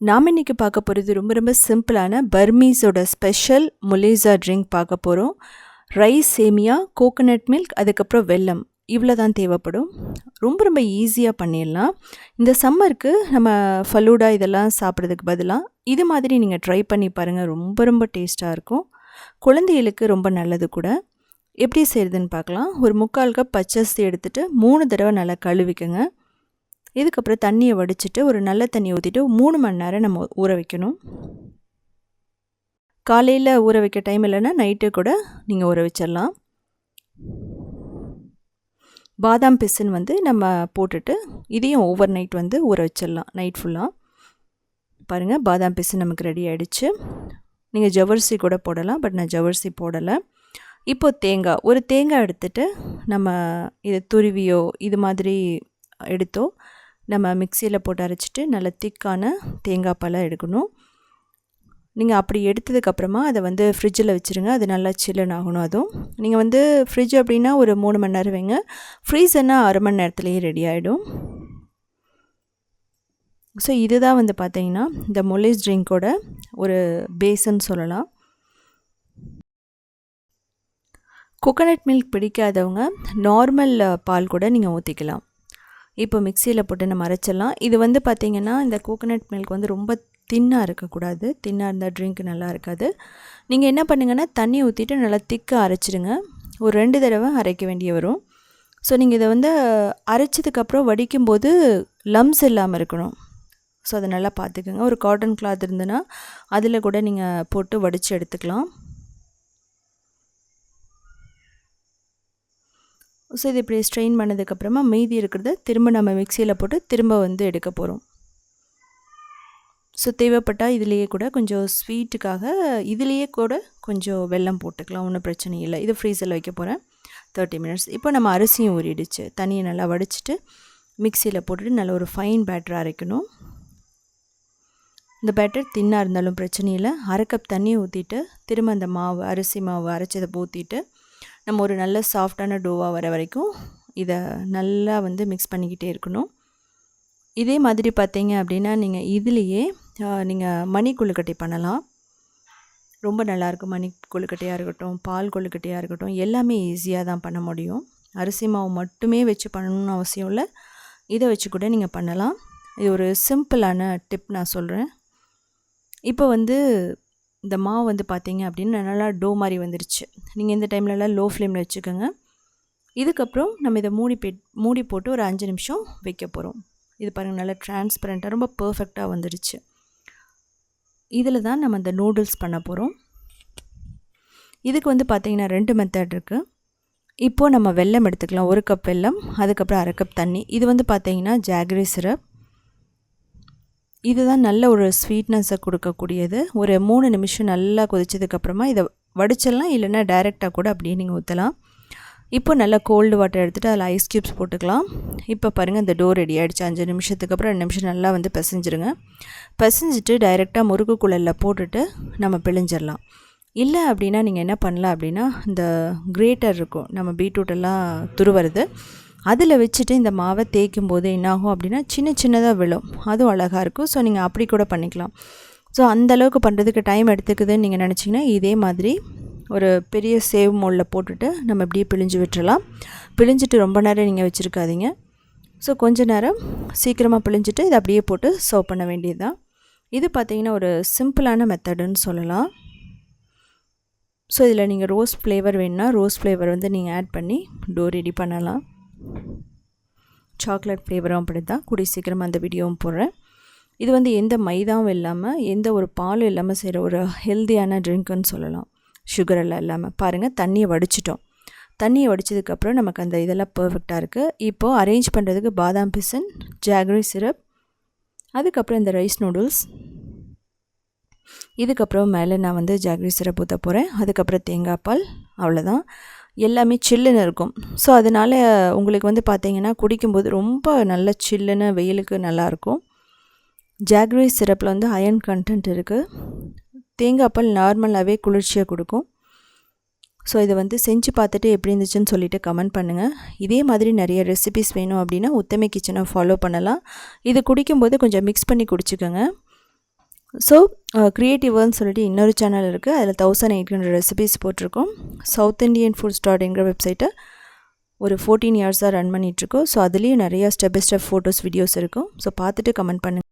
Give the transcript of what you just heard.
நாம் இன்றைக்கி பார்க்க போகிறது ரொம்ப ரொம்ப சிம்பிளான பர்மீஸோட ஸ்பெஷல் முலேசா ட்ரிங்க் பார்க்க போகிறோம் ரைஸ் சேமியா கோகோனட் மில்க் அதுக்கப்புறம் வெல்லம். இவ்வளோ தான் தேவைப்படும். ரொம்ப ரொம்ப ஈஸியாக பண்ணிடலாம். இந்த சம்மருக்கு நம்ம ஃபலூடா இதெல்லாம் சாப்பிட்றதுக்கு பதிலாக இது மாதிரி நீங்கள் ட்ரை பண்ணி பாருங்கள் ரொம்ப ரொம்ப டேஸ்ட்டாக இருக்கும். குழந்தைகளுக்கு ரொம்ப நல்லது கூட. எப்படி செய்கிறதுன்னு பார்க்கலாம். ஒரு முக்கால் கப் பச்சரிசி எடுத்துகிட்டு மூணு தடவை நல்லா கழுவிக்கங்க. இதுக்கப்புறம் தண்ணியை வடிச்சிட்டு ஒரு நல்ல தண்ணி ஊற்றிட்டு மூணு மணி நேரம் நம்ம ஊற வைக்கணும். காலையில் ஊற வைக்க டைம் இல்லைன்னா நைட்டு கூட நீங்கள் ஊற வச்சிடலாம். பாதாம் பிசுன்னு வந்து நம்ம போட்டுட்டு இதையும் ஓவர் நைட் வந்து ஊற வச்சிடலாம் நைட் ஃபுல்லாக பாருங்கள் பாதாம் பிசு நமக்கு ரெடி ஆகிடுச்சு நீங்கள் ஜவர்சி கூட போடலாம் பட் நான் ஜவர்சி போடலை. இப்போது தேங்காய் ஒரு தேங்காய் எடுத்துகிட்டு நம்ம இதை துருவியோ இது மாதிரி எடுத்தோ நம்ம மிக்சியில் போட்டு அரைச்சிட்டு நல்ல திக்கான தேங்காய் பழம் எடுக்கணும். நீங்கள் அப்படி எடுத்ததுக்கப்புறமா அதை வந்து ஃப்ரிட்ஜில் வச்சுருங்க. அது நல்லா சில்லன் ஆகணும் அதுவும். நீங்கள் வந்து ஃப்ரிட்ஜ் அப்படின்னா ஒரு மூணு மணி நேரம் வைங்க. ஃப்ரீசர்னா அரை மணி நேரத்துலேயே ரெடி ஆகிடும் ஸோ இதுதான் வந்து பார்த்தீங்கன்னா இந்த மொலேஸ் ட்ரிங்க்கோட ஒரு பேஸுன்னு சொல்லலாம். கோகோனட் மில்க் பிடிக்காதவங்க நார்மல் பால் கூட நீங்கள் ஊற்றிக்கலாம் இப்போ மிக்சியில் போட்டு நம்ம அரைச்சிடலாம். இது வந்து பார்த்திங்கன்னா இந்த கோகோனட் மில்க் வந்து ரொம்ப தின்னாக இருக்கக்கூடாது. தின்னாக இருந்தால் ட்ரிங்க் நல்லா இருக்காது. நீங்கள் என்ன பண்ணுங்கன்னா தண்ணி ஊற்றிட்டு நல்லா திக்காக அரைச்சிடுங்க. ஒரு ரெண்டு தடவை அரைக்க வேண்டிய வரும். ஸோ நீங்கள் இதை வந்து அரைச்சதுக்கப்புறம் வடிக்கும்போது லம்ஸ் இல்லாமல் இருக்கணும். ஸோ அதை நல்லா பார்த்துக்கோங்க. ஒரு காட்டன் கிளாத் இருந்ததுன்னா அதில் கூட நீங்கள் போட்டு வடித்து எடுத்துக்கலாம். ஸோ இது இப்படி ஸ்ட்ரெயின் பண்ணதுக்கப்புறமா மீதி இருக்கிறத திரும்ப நம்ம மிக்சியில் போட்டு திரும்ப வந்து எடுக்க போகிறோம் ஸோ தேவைப்பட்டால் இதுலேயே கூட கொஞ்சம் ஸ்வீட்டுக்காக இதுலேயே கூட கொஞ்சம் வெல்லம் போட்டுக்கலாம் ஒன்றும் பிரச்சனை இல்லை. இது ஃப்ரீசரில் வைக்க போகிறேன் தேர்ட்டி மினிட்ஸ் இப்போ நம்ம அரிசியும் ஊறிடுச்சு. தண்ணியை நல்லா வடிச்சிட்டு மிக்சியில் போட்டுட்டு நல்ல ஒரு ஃபைன் பேட்டர் அரைக்கணும். இந்த பேட்டர் தின்னாக இருந்தாலும் பிரச்சனை இல்லை. அரை கப் தண்ணியை ஊற்றிட்டு திரும்ப அந்த மாவு அரிசி மாவு அரைச்சதை ஊற்றிட்டு நம்ம ஒரு நல்ல சாஃப்டான டோவாக வர வரைக்கும் இதை நல்லா வந்து மிக்ஸ் பண்ணிக்கிட்டே இருக்கணும். இதே மாதிரி பார்த்தீங்க அப்படின்னா நீங்கள் இதுலேயே நீங்கள் மணி கொழுக்கட்டை பண்ணலாம். ரொம்ப நல்லாயிருக்கும் மணி கொழுக்கட்டையாக இருக்கட்டும் பால் கொழுக்கட்டையாக இருக்கட்டும் எல்லாமே ஈஸியாக தான் பண்ண முடியும். அரிசி மாவு மட்டுமே வச்சு பண்ணணும்னு அவசியம் இல்லை. இதை வச்சு கூட நீங்கள் பண்ணலாம். இது ஒரு சிம்பிளான டிப் நான் சொல்கிறேன் இப்போ வந்து இந்த மாவு வந்து பார்த்தீங்க அப்படின்னா நல்லா டோ மாதிரி வந்துருச்சு. நீங்கள் இந்த டைம்லலாம் லோ ஃப்ளேமில் வச்சுக்கோங்க. இதுக்கப்புறம் நம்ம இதை மூடி பே மூடி போட்டு ஒரு அஞ்சு நிமிஷம் வைக்க போகிறோம் இது பாருங்கள் நல்லா டிரான்ஸ்பரண்ட்டாக ரொம்ப பர்ஃபெக்டாக வந்துடுச்சு இதில் தான் நம்ம இந்த நூடுல்ஸ் பண்ண போகிறோம் இதுக்கு வந்து பார்த்திங்கன்னா ரெண்டு மெத்தட் இருக்குது இப்போது நம்ம வெல்லம் எடுத்துக்கலாம். ஒரு கப் வெல்லம் அதுக்கப்புறம் அரை கப் தண்ணி. இது வந்து பார்த்திங்கன்னா ஜாகரி சிரப் இதுதான் நல்ல ஒரு ஸ்வீட்னஸை கொடுக்கக்கூடியது. ஒரு மூணு நிமிஷம் நல்லா கொதிச்சதுக்கப்புறமா இதை வடிச்சிடலாம் இல்லைன்னா டைரெக்டாக கூட அப்படியே நீங்கள் ஊற்றலாம் இப்போ நல்லா கோல்டு வாட்டர் எடுத்துகிட்டு அதில் ஐஸ் க்யூப்ஸ் போட்டுக்கலாம். இப்போ பாருங்கள் இந்த டோர் ரெடி ஆகிடுச்சு அஞ்சு நிமிஷத்துக்கு அப்புறம் ரெண்டு நிமிஷம் நல்லா வந்து பிசைஞ்சிருங்க. பிசைஞ்சிட்டு டைரெக்டாக முறுக்கு குழலில் போட்டுட்டு நம்ம பிழிஞ்சிடலாம். இல்லை அப்படின்னா நீங்கள் என்ன பண்ணலாம் அப்படின்னா இந்த கிரேட்டர் இருக்கும். நம்ம பீட்ரூட்டெல்லாம் துருவுறது. அதில் வச்சுட்டு இந்த மாவை தேய்க்கும் போது என்னாகும் அப்படின்னா சின்ன சின்னதாக விழும். அதுவும் அழகாக இருக்கும். ஸோ நீங்கள் அப்படி கூட பண்ணிக்கலாம். ஸோ அந்தளவுக்கு பண்ணுறதுக்கு டைம் எடுத்துக்குதுன்னு நீங்கள் நினச்சிங்கன்னா இதே மாதிரி ஒரு பெரிய சேவ் மோலில் போட்டுட்டு நம்ம இப்படியே பிழிஞ்சு விட்டுறலாம். பிழிஞ்சிட்டு ரொம்ப நேரம் நீங்கள் வச்சுருக்காதீங்க. ஸோ கொஞ்ச நேரம் சீக்கிரமாக பிழிஞ்சிட்டு இதை அப்படியே போட்டு சர்வ் பண்ண வேண்டியது தான் இது பார்த்திங்கன்னா ஒரு சிம்பிளான மெத்தடுன்னு சொல்லலாம். ஸோ இதில் நீங்கள் ரோஸ் ஃப்ளேவர் வேணுன்னா ரோஸ் ஃப்ளேவர் வந்து நீங்கள் ஆட் பண்ணி டோ ரெடி பண்ணலாம். சாக்லேட் ஃப்ளேவரும் அப்படி தான் கூடிய சீக்கிரமாக அந்த வீடியோவும் போடுறேன். இது வந்து எந்த மைதாவும் இல்லாமல் எந்த ஒரு பாலும் இல்லாமல் செய்கிற ஒரு ஹெல்த்தியான ட்ரிங்க்குன்னு சொல்லலாம். சுகர் எல்லாம் இல்லாமல் பாருங்கள் தண்ணியை வடிச்சிட்டோம். தண்ணியை வடித்ததுக்கப்புறம் நமக்கு அந்த இதெல்லாம் பர்ஃபெக்டாக இருக்குது இப்போது அரேஞ்ச் பண்ணுறதுக்கு பாதாம் பிசன் ஜாகரி சிரப் அதுக்கப்புறம் இந்த ரைஸ் நூடுல்ஸ் இதுக்கப்புறம் மேலே நான் வந்து ஜாகரி சிரப் ஊற்ற போகிறேன் அதுக்கப்புறம் தேங்காய் பால் அவ்வளோதான் எல்லாமே சில்லுன்னு இருக்கும். ஸோ அதனால் உங்களுக்கு வந்து பார்த்திங்கன்னா குடிக்கும்போது ரொம்ப நல்ல சில்லுன்னு வெயிலுக்கு நல்லாயிருக்கும் ஜாக்ரி சிரப்பில் வந்து அயன் கண்டென்ட் இருக்குது தேங்காய் பால் நார்மலாகவே குளிர்ச்சியாக கொடுக்கும். ஸோ இதை வந்து செஞ்சு பார்த்துட்டு எப்படி இருந்துச்சுன்னு சொல்லிவிட்டு கமெண்ட் பண்ணுங்கள் இதே மாதிரி நிறைய ரெசிபிஸ் வேணும் அப்படின்னா உத்தமை கிச்சனை ஃபாலோ பண்ணலாம். இது குடிக்கும்போது கொஞ்சம் மிக்ஸ் பண்ணி குடிச்சிக்கோங்க. ஸோ க்ரியேட்டிவ்னு uh, சொல்லிட்டு இன்னொரு சேனல் இருக்குது அதில் தௌசண்ட் எயிட் ஹண்ட்ரட் ரெசிபீஸ் போட்டிருக்கோம். சவுத் இண்டியன் ஃபுட்ஸ் டாட்ங்கிற வெப்சைட்டை ஒரு ஃபோர்டீன் இயர்ஸாக ரன் பண்ணிகிட்ருக்கோம் ஸோ அதுலேயும் நிறையா step by step photos videos இருக்கும். ஸோ பார்த்துட்டு கமெண்ட் பண்ணுங்கள்